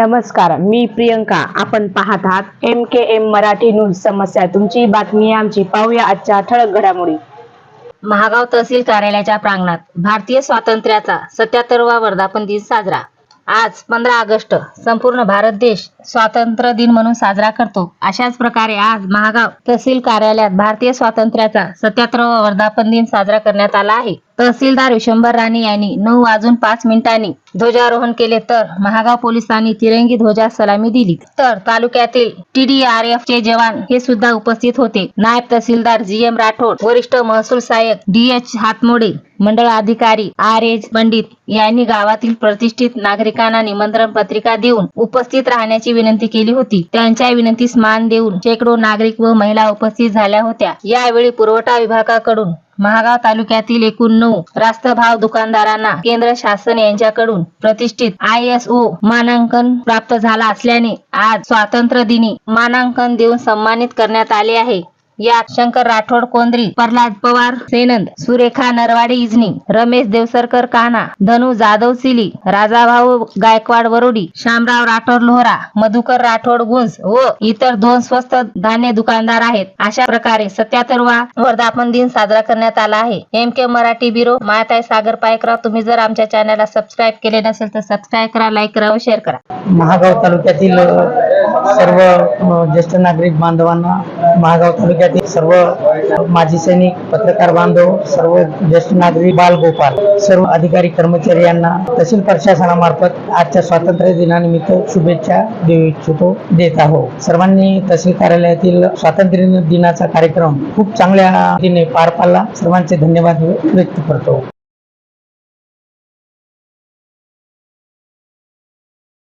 नमस्कार मी प्रियंका. आपण पाहत आहात M K M Marathi news समस्या. तुमची बातमी आमची. पाहूया आजच्या ठळक घडामोडी. महागाव तहसील कार्यालयाच्या प्रांगणात भारतीय स्वातंत्र्याचा सत्याहत्तरवा वर्धापन दिन साजरा. आज पंधरा ऑगस्ट संपूर्ण भारत देश स्वातंत्र्य दिन म्हणून साजरा करतो. अशाच प्रकारे आज महागाव तहसील कार्यालयात भारतीय स्वातंत्र्याचा सत्याहत्तरवा वर्धापन दिन साजरा करण्यात आला आहे. तहसीलदार विशंभर राणे यांनी नऊ वाजून पाच मिनिटांनी ध्वजारोहण केले तर महागाव पोलिसांनी तिरंगी ध्वजा सलामी दिली. तर तालुक्यातील टीडीआरएफ चे जवान हे सुद्धा उपस्थित होते. नायब तहसीलदार जी एम राठोड वरिष्ठ महसूल सहाय्यक डी एच हातमोडे मंडळ अधिकारी आर एच पंडित यांनी गावातील प्रतिष्ठित नागरिकांना निमंत्रण पत्रिका देऊन उपस्थित राहण्याची विनंती केली होती. त्यांच्या विनंतीस मान देऊन शेकडो नागरिक व महिला उपस्थित झाल्या होत्या. यावेळी पुरवठा विभागाकडून महागाव तालुक्यातील एकूण नऊ रास्त भाव दुकानदारांना केंद्र शासन यांच्याकडून प्रतिष्ठित आय एस ओ मानांकन प्राप्त झाला असल्याने आज स्वातंत्र्य दिनी मानांकन देऊन सन्मानित करण्यात आले आहे. यात शंकर राठोड कोंद्री प्रल्हाद पवार सेनंद सुरेखा नरवाडे इजनी रमेश देवसरकर कान्हा धनु जाधव सिली राजाभाऊ गायकवाड वरोडी शामराव राठोड लोहरा मधुकर राठोड गुंज व इतर दोन स्वस्त धान्य दुकानदार आहेत. अशा प्रकारे सत्याहत्तरवा वर्धापन दिन साजरा करण्यात आला आहे. M K Marathi bureau Mayatai Sagar Paikrao. तुम्ही जर आमच्या चॅनलला सबस्क्राईब केले नसेल तर सबस्क्राईब करा लाईक करा व शेअर करा. महागाव तालुक्यातील सर्व ज्येष्ठ नागरिक बांधवांना महागाव तालुक्यातील सर्व माजी सैनिक पत्रकार बांधव सर्व ज्येष्ठ नागरिक बालगोपाल सर्व अधिकारी कर्मचारी यांना तहसील प्रशासनामार्फत आजच्या स्वातंत्र्य दिनानिमित्त शुभेच्छा देऊ इच्छितो देत आहोत सर्वांनी तहसील कार्यालयातील स्वातंत्र्य दिनाचा कार्यक्रम खूप चांगल्या रीतीने पार पाडला. सर्वांचे धन्यवाद व्यक्त करतो.